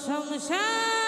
প্রশংসা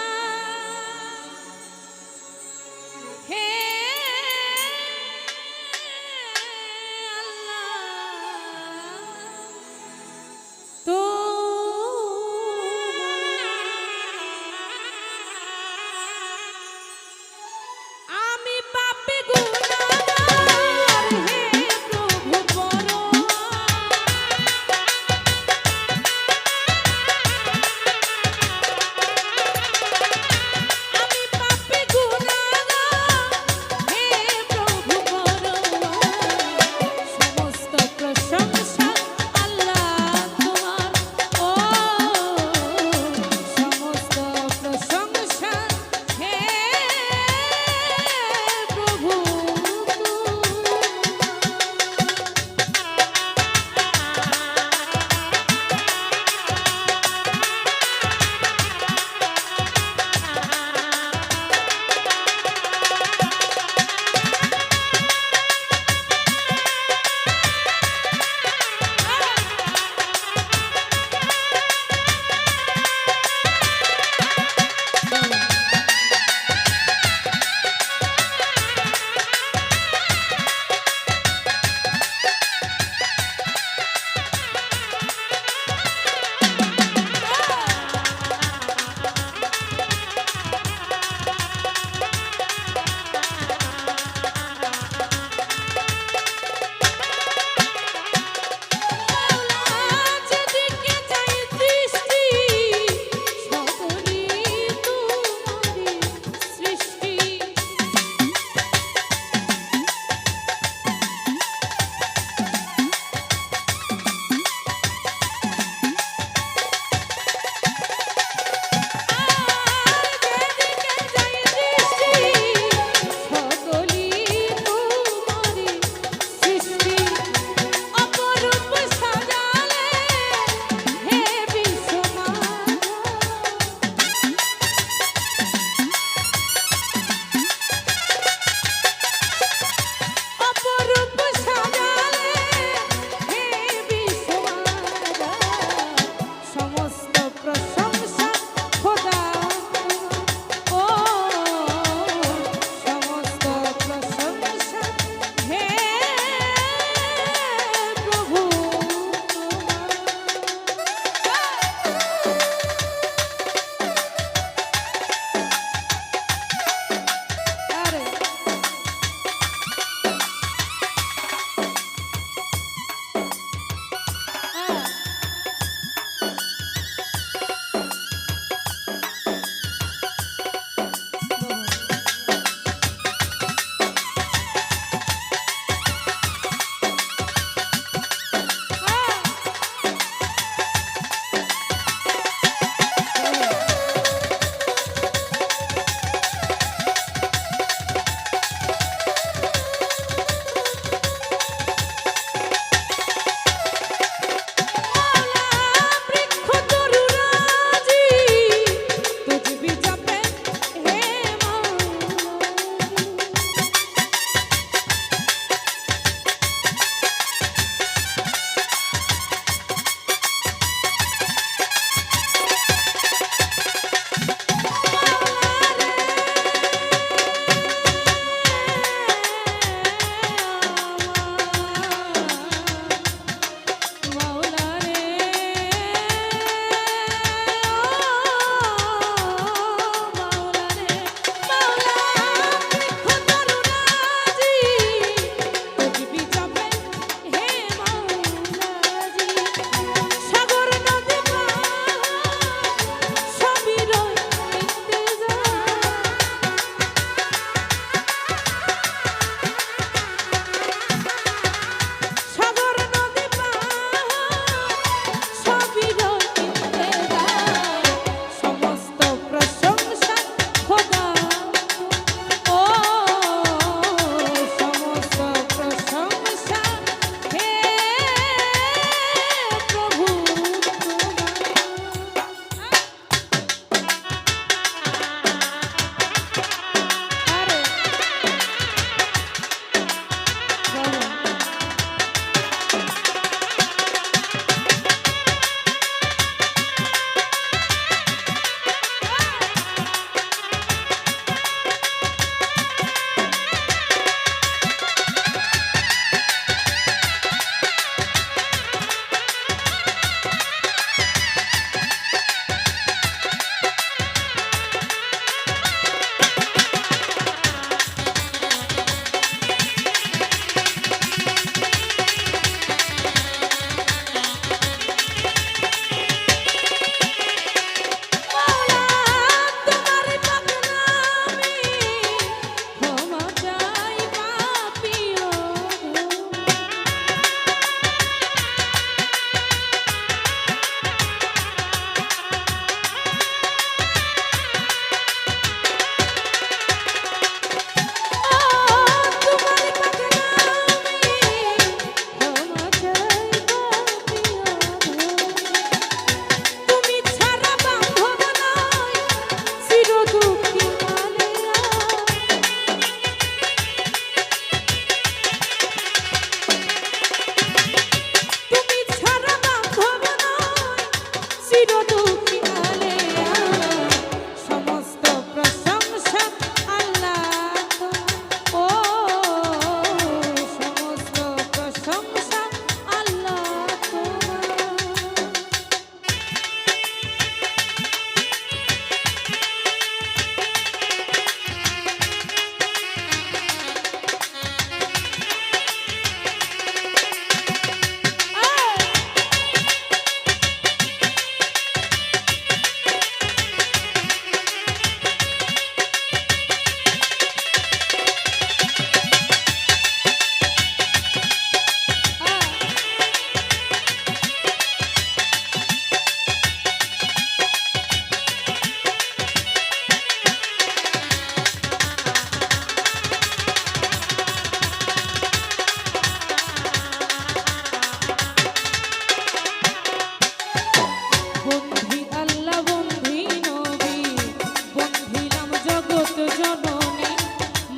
জননী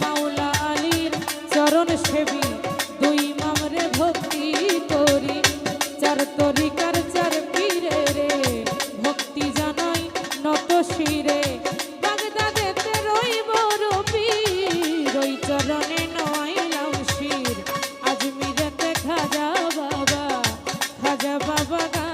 মাওলা আলীর চরণ সেবী, দুই মামরে ভক্তি করি। চার তরিকার চার পীরে রে, ভক্তি জানাই নত শিরে। বাগদাদেতে রইব রবি রই চরণে নয়লাম শির। আজমিরেতে খাজা বাবা খাজা বাবা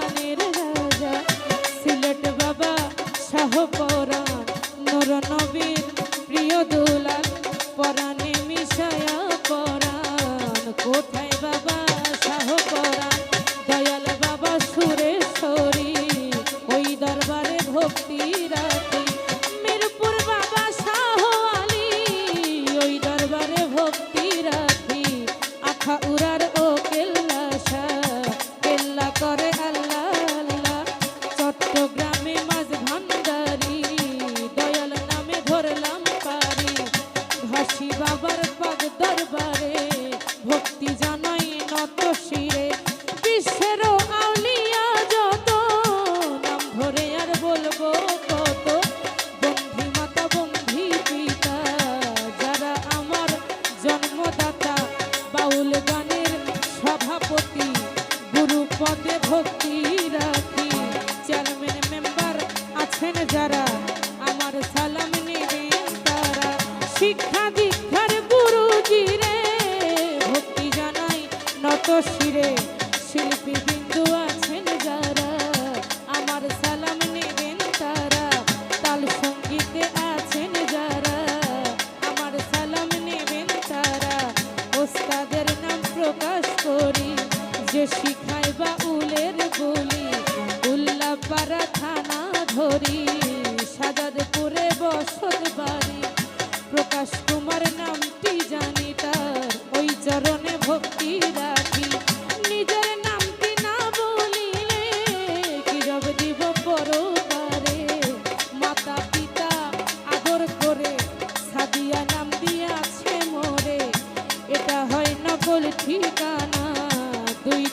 তো শিরে শিল্পী বিন্দু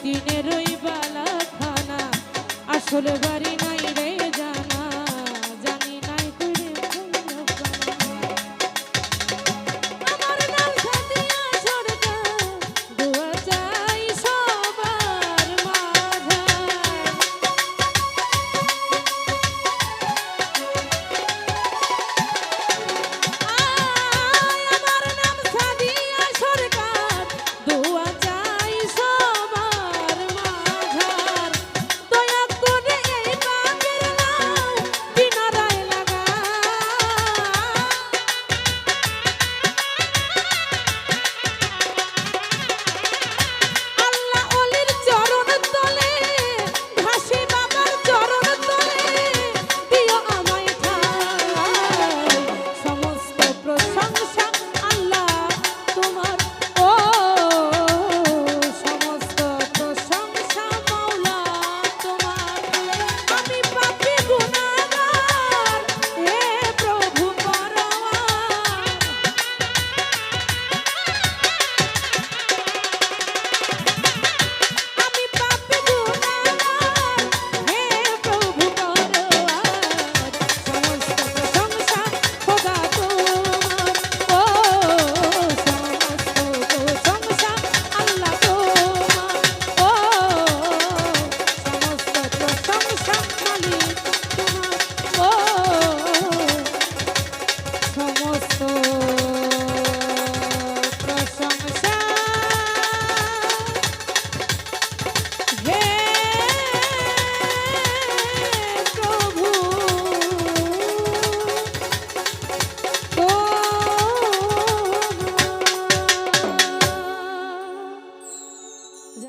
দিনের ওই বালাখানা। আসলে বাড়ি নাই